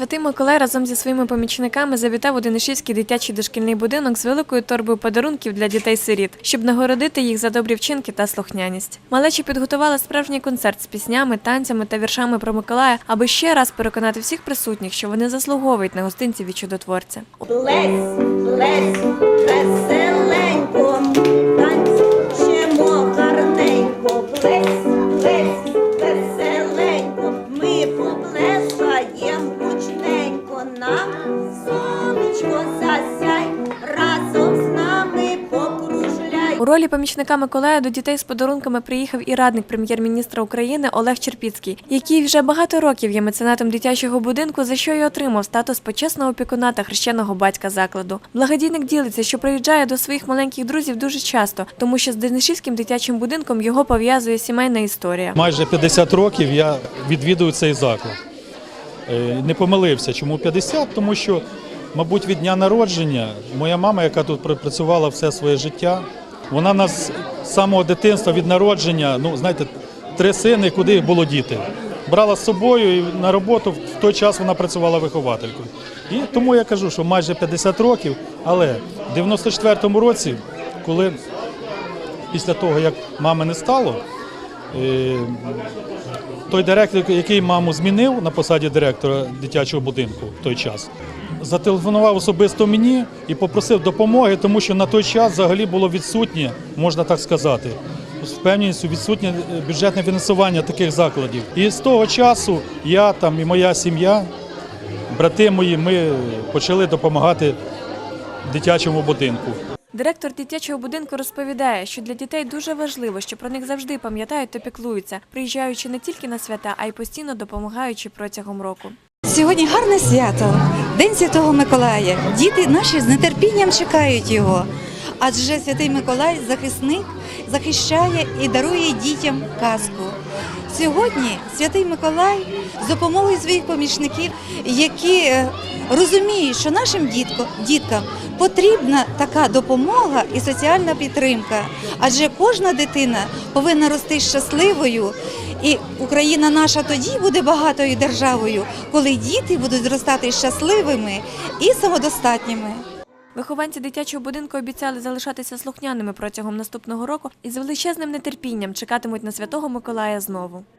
Святий Миколай разом зі своїми помічниками завітав у Денишівський дитячий дошкільний будинок з великою торбою подарунків для дітей-сиріт, щоб нагородити їх за добрі вчинки та слухняність. Малечі підготували справжній концерт з піснями, танцями та віршами про Миколая, аби ще раз переконати всіх присутніх, що вони заслуговують на гостинці від чудотворця. Плесь, плесь, нам сонечко засяй, разом з нами покружляй. У ролі помічника Миколая до дітей з подарунками приїхав і радник прем'єр-міністра України Олег Черпіцький, який вже багато років є меценатом дитячого будинку, за що й отримав статус почесного опікуна та хрещеного батька закладу. Благодійник ділиться, що приїжджає до своїх маленьких друзів дуже часто, тому що з Денишівським дитячим будинком його пов'язує сімейна історія. Майже 50 років я відвідую цей заклад. Е, Не помилився. Чому 50? Тому що, мабуть, від дня народження моя мама, яка тут працювала все своє життя, вона нас з самого дитинства від народження, ну знаєте, три сини, куди було діти. Брала з собою і на роботу в той час вона працювала вихователькою. І тому я кажу, що майже 50 років, але в 94-му році, коли після того, як мами не стало, е, той директор, який маму змінив на посаді директора дитячого будинку в той час, зателефонував особисто мені і попросив допомоги, тому що на той час взагалі було відсутнє, можна так сказати, з впевненістю відсутнє е, бюджетне фінансування таких закладів. І з того часу я там і моя сім'я, брати мої, ми почали допомагати дитячому будинку. Директор дитячого будинку розповідає, що для дітей дуже важливо, що про них завжди пам'ятають та піклуються, приїжджаючи не тільки на свята, а й постійно допомагаючи протягом року. Сьогодні гарне свято, День Святого Миколая. Діти наші з нетерпінням чекають його. Адже Святий Миколай захисник захищає і дарує дітям казку. Сьогодні Святий Миколай з допомогою своїх помічників, які е, розуміють, що нашим діткам потрібна така допомога і соціальна підтримка. Адже кожна дитина повинна рости щасливою. І Україна наша тоді буде багатою державою, коли діти будуть зростати щасливими і самодостатніми. Вихованці дитячого будинку обіцяли залишатися слухняними протягом наступного року і з величезним нетерпінням чекатимуть на святого Миколая знову.